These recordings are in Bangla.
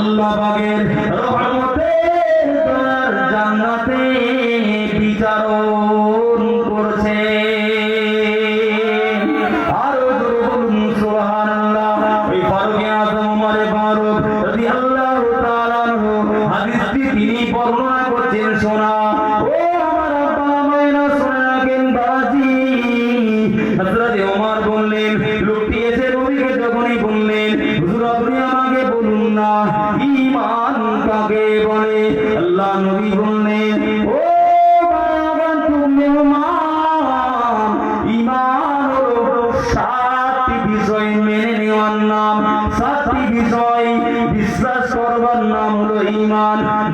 আল্লাহ ঈমান বলে, আল্লাহ নবী বললেন, ও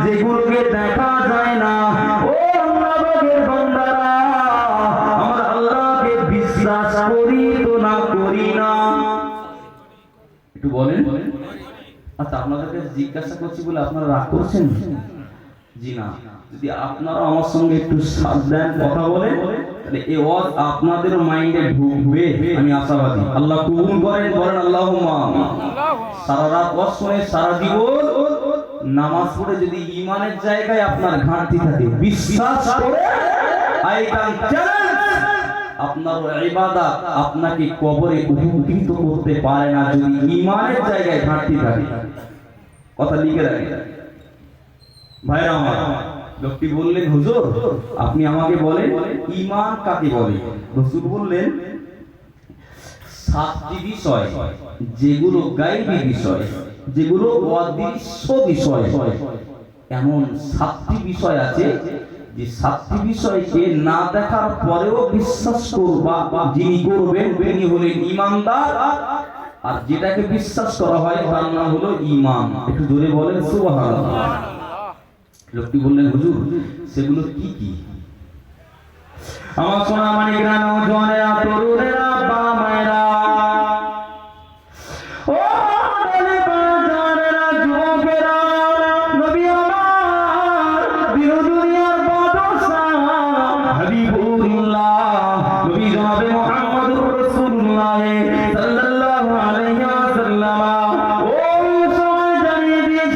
যেগুলোকে দেখা যায় না, ও আল্লাহের বান্দারা, আমরা আল্লাহকে বিশ্বাস করি তো না করি না? একটু বলেন। আচ্ছা আপনাদেরকে জিজ্ঞাসা করছি বলে আপনারা রাগ করছেন? জি না। যদি আপনারা আমার সঙ্গে একটু সাথ দেন কথা বলে তাহলে এই ওয়াজ আপনাদের মাইন্ডে ঢুকবে, আমি আশাবাদী। আল্লাহ কবুল করেন, বলেন আল্লাহ সারা রাত ওয়াজ শুনে সারা জীবন নামাজ পড়ে যদি ইমানের জায়গায় আপনার ঘাটতি থাকে, বিশ্বাস করে আই ক্যান চ্যালেঞ্জ আপনার ইবাদত আপনাকে কবরে উপকৃত করতে পারে না যদি ইমানের জায়গায় ঘাটতি থাকে। কথা লিখে রাখেন ভাইরা আমার, লোকটি বললেন, হুজুর, আপনি আমাকে বলেন, ইমান কাকে বলে? রসুল বললেন, সাতটি বিষয়, যেগুলো গাইবী বিষয়, যেগুলো অদৃশ্য বিষয়। এমন সাতটি বিষয় আছে সাতটি না দেখার পরেও বিশ্বাস করবা, যিনি করবেন তিনি হলেন ইমানদার। আর যেটাকে বিশ্বাস করা হয়, তার নাম হলো ইমান একটু জোরে বলেন লোকটি বললেন, হুজুর, সেগুলো কি কি? আমার সোনা মানে গ্রাম জনে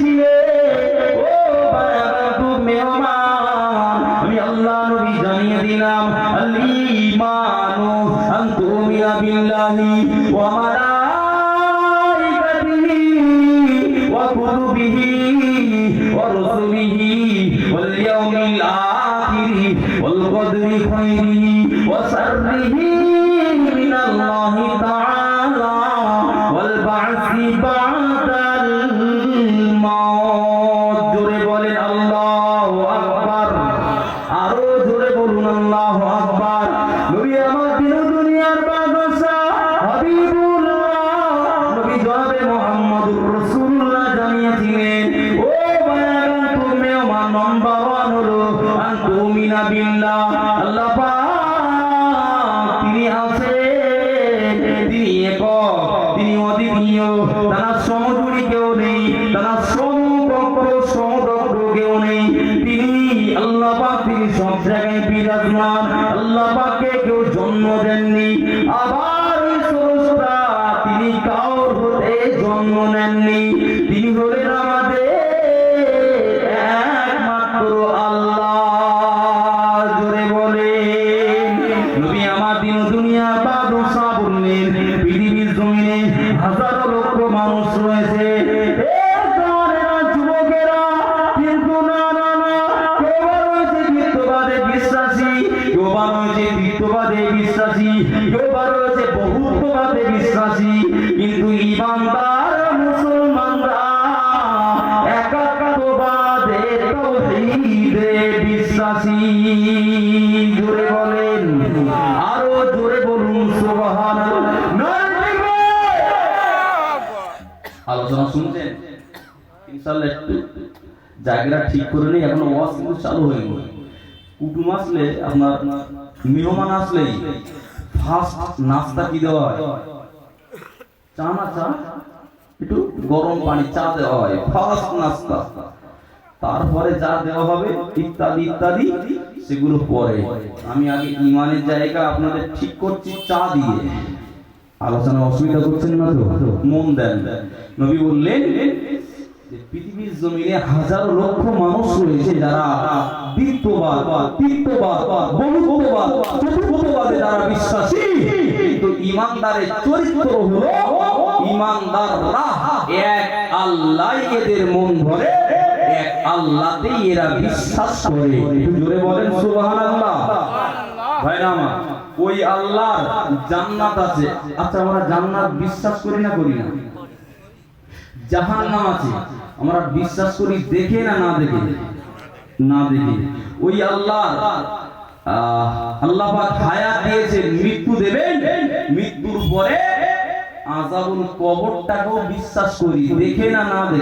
দিয়েছিলে ও মেহমান, আমি আল্লাহ নবী জানিয়ে দিলাম আল ঈমানু আন তুমিনা বিল্লাহি ওয়া মালাইকাতিহি ওয়া কুতুবিহি ওয়া রুসুলিহি ওয়াল ইয়াউমিল আখির ওয়াল কদরি খাইরিহি ওয়া শাররিহি মিনাল্লাহি তাআলা। জায়গায় বিরাজমান আল্লাহ পাকে কেউ জন্ম দেননি। বিশ্বাসী। বা রয়েছে বহুত্ববাদে বিশ্বাসী। কিন্তু ইমানদার মুসলমানরা বিশ্বাসী। জোরে বলেন। আরও জোরে বলুন, সুবহানাল্লাহ। আলোচনা শুনছেন? ইনশাআল্লাহ জায়গাটা ঠিক করে নেই, এখনও ওয়াজ কিন্তু চালু হয়নি। কুটুম আসলে আপনার মেহমান আসলেই ফার্স্ট নাস্তা কি দেওয়া হয়? চা না চা? একটু গরম পানি চা দেওয়া হয়। ফার্স্ট নাস্তা। তারপরে যা দেওয়া হবে, ইত্যাদি ইত্যাদি, সেগুলো পরে। আমি আগে ইমানের জায়গা আপনাদের ঠিক করছি, চা দিয়ে। আলোচনা অসুবিধা করছেন না তো? মন দেন। নবী বললেন পৃথিবীর জমিনে হাজারো লক্ষ মানুষ রয়েছে যারা দ্বিত্ববাদ তিত্ববাদ বহুত্ববাদ চতুর্থবাদে যারা বিশ্বাসী। কিন্তু ইমানদারের চরিত্র হলো ইমানদাররা এক আল্লাহ এদের মন ধরে এক আল্লাহতেই এরা বিশ্বাস করে। জোরে বলেন সুবহানাল্লাহ। ভাইরা আমার ওই আল্লাহর জান্নাত আছে। আচ্ছা আমরা জান্নাত বিশ্বাস করি না করি না? জাহান্নাম আছে, আমরা বিশ্বাস করি, দেখে না না দেখে? না দেখে। ওই আল্লাহ আল্লাহ পাক হায়াত দিয়েছেন মৃত্যু দেবেন। মৃত্যুর পরে আজাবুল কবরটাকেও বিশ্বাস করি, দেখে না না দেখে।